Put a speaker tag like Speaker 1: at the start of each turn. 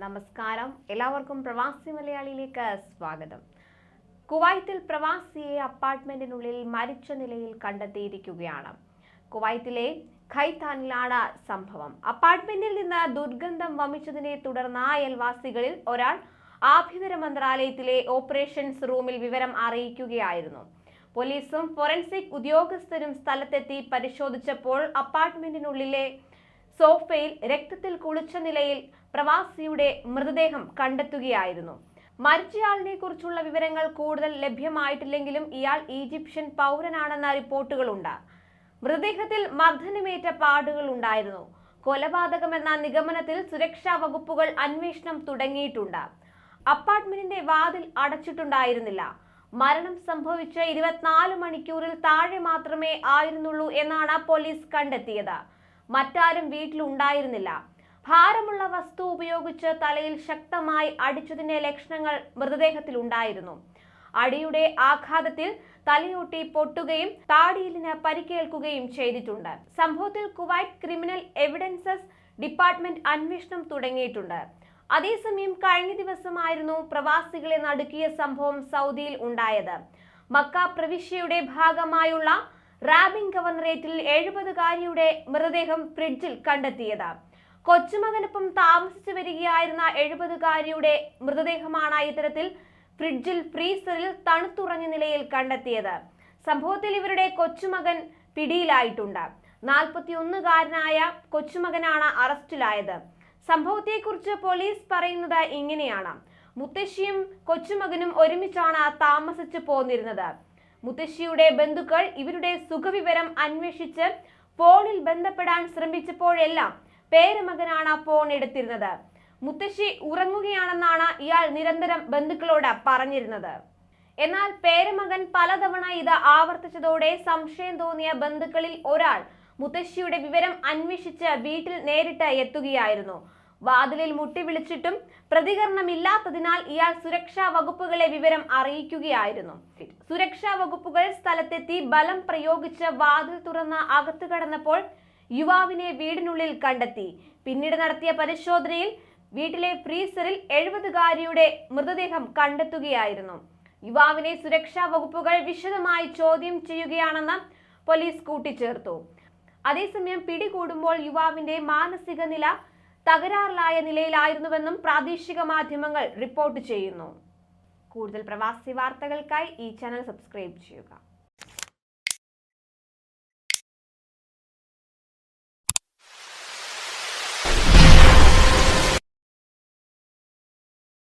Speaker 1: നമസ്കാരം. എല്ലാവർക്കും പ്രവാസി മലയാളിയിലേക്ക് സ്വാഗതം. കുവൈത്തിൽ പ്രവാസിയെ അപ്പാർട്ട്മെന്റിനുള്ളിൽ മരിച്ച നിലയിൽ കണ്ടെത്തിയിരിക്കുകയാണ്. കുവൈത്തിലെ ഖൈത്താനിലാണ് സംഭവം. അപ്പാർട്ട്മെന്റിൽ നിന്ന് ദുർഗന്ധം വമിച്ചതിനെ തുടർന്ന് അയൽവാസികളിൽ ഒരാൾ ആഭ്യന്തര മന്ത്രാലയത്തിലെ ഓപ്പറേഷൻസ് റൂമിൽ വിവരം അറിയിക്കുകയായിരുന്നു. പോലീസും ഫോറൻസിക് ഉദ്യോഗസ്ഥരും സ്ഥലത്തെത്തി പരിശോധിച്ചപ്പോൾ അപ്പാർട്ട്മെന്റിനുള്ളിലെ സോഫയിൽ രക്തത്തിൽ കുളിച്ച നിലയിൽ പ്രവാസിയുടെ മൃതദേഹം കണ്ടെത്തുകയായിരുന്നു. മരിച്ചയാളിനെ കുറിച്ചുള്ള വിവരങ്ങൾ കൂടുതൽ ലഭ്യമായിട്ടില്ലെങ്കിലും ഇയാൾ ഈജിപ്ഷ്യൻ പൗരനാണെന്ന റിപ്പോർട്ടുകളുണ്ട്. മൃതദേഹത്തിൽ മർദ്ദനമേറ്റ പാടുകൾ ഉണ്ടായിരുന്നു. കൊലപാതകമെന്ന നിഗമനത്തിൽ സുരക്ഷാ വകുപ്പുകൾ അന്വേഷണം തുടങ്ങിയിട്ടുണ്ട്. അപ്പാർട്ട്മെന്റിന്റെ വാതിൽ അടച്ചിട്ടുണ്ടായിരുന്നില്ല. മരണം സംഭവിച്ച ഇരുപത്തിനാല് മണിക്കൂറിൽ താഴെ മാത്രമേ ആയിരുന്നുള്ളൂ എന്നാണ് പോലീസ് കണ്ടെത്തിയത്. മറ്റാരും വീട്ടിലുണ്ടായിരുന്നില്ല. ഭാരമുള്ള വസ്തു ഉപയോഗിച്ച് തലയിൽ ശക്തമായി അടിച്ചതിന്റെ ലക്ഷണങ്ങൾ മൃതദേഹത്തിൽ ഉണ്ടായിരുന്നു അടിയുടെ ആഘാതത്തിൽ തലയൊട്ടി പൊട്ടുകയും താടിയിലിന് പരിക്കേൽക്കുകയും ചെയ്തിട്ടുണ്ട്. സംഭവത്തിൽ കുവൈറ്റ് ക്രിമിനൽ എവിഡൻസസ് ഡിപ്പാർട്ട്മെന്റ് അന്വേഷണം തുടങ്ങിയിട്ടുണ്ട്. അതേസമയം കഴിഞ്ഞ ദിവസമായിരുന്നു പ്രവാസികളെ നടുക്കിയ സംഭവം സൗദിയിൽ ഉണ്ടായത്. മക്ക പ്രവിശ്യയുടെ ഭാഗമായുള്ള റാബിംഗ് ഗവർണറേറ്റിൽ എഴുപതുകാരിയുടെ മൃതദേഹം ഫ്രിഡ്ജിൽ കണ്ടെത്തിയത്. കൊച്ചുമകനൊപ്പം താമസിച്ചു വരികയായിരുന്ന എഴുപതുകാരിയുടെ മൃതദേഹമാണ് ഇത്തരത്തിൽ ഫ്രിഡ്ജിൽ ഫ്രീസറിൽ തണുത്തുറഞ്ഞ നിലയിൽ കണ്ടെത്തിയത്. സംഭവത്തിൽ ഇവരുടെ കൊച്ചുമകൻ പിടിയിലായിട്ടുണ്ട്. നാൽപ്പത്തിയൊന്നുകാരനായ കൊച്ചുമകനാണ് അറസ്റ്റിലായത്. സംഭവത്തെക്കുറിച്ച് പോലീസ് പറയുന്നത് ഇങ്ങനെയാണ്. മുത്തശ്ശിയും കൊച്ചുമകനും ഒരുമിച്ചാണ് താമസിച്ചു പോന്നിരുന്നത്. മുത്തശ്ശിയുടെ ബന്ധുക്കൾ ഇവരുടെ സുഖവിവരം അന്വേഷിച്ച് ഫോണിൽ ബന്ധപ്പെടാൻ ശ്രമിച്ചപ്പോഴെല്ലാം പേരമകനാണ് ഫോൺ എടുത്തിരുന്നത്. മുത്തശ്ശി ഉറങ്ങുകയാണെന്നാണ് ഇയാൾ നിരന്തരം ബന്ധുക്കളോട് പറഞ്ഞിരുന്നത്. എന്നാൽ പേരമകൻ പലതവണ ഇത് ആവർത്തിച്ചതോടെ സംശയം തോന്നിയ ബന്ധുക്കളിൽ ഒരാൾ മുത്തശ്ശിയുടെ വിവരം അന്വേഷിച്ച് വീട്ടിൽ നേരിട്ട് എത്തുകയായിരുന്നു. വാതിലിൽ മുട്ടി വിളിച്ചിട്ടും പ്രതികരണമില്ലാത്തതിനാൽ ഇയാൾ സുരക്ഷാ വകുപ്പുകളെ വിവരം അറിയിക്കുകയായിരുന്നു. സുരക്ഷാ വകുപ്പുകൾ സ്ഥലത്തെത്തി ബലം പ്രയോഗിച്ച് വാതിൽ തുറന്ന് അകത്തു കടന്നപ്പോൾ യുവാവിനെ വീടിനുള്ളിൽ കണ്ടെത്തി. പിന്നീട് നടത്തിയ പരിശോധനയിൽ വീട്ടിലെ ഫ്രീസറിൽ എഴുപതുകാരിയുടെ മൃതദേഹം കണ്ടെത്തുകയായിരുന്നു. യുവാവിനെ സുരക്ഷാ വകുപ്പുകൾ വിശദമായി ചോദ്യം ചെയ്യുകയാണെന്ന് പോലീസ് കൂട്ടിച്ചേർത്തു. അതേസമയം പിടികൂടുമ്പോൾ യുവാവിന്റെ മാനസിക നില തകരാറിലായ നിലയിലായിരുന്നുവെന്നും പ്രാദേശിക മാധ്യമങ്ങൾ റിപ്പോർട്ട് ചെയ്യുന്നു. കൂടുതൽ പ്രവാസി വാർത്തകൾക്കായി ഈ ചാനൽ സബ്സ്ക്രൈബ് ചെയ്യുക.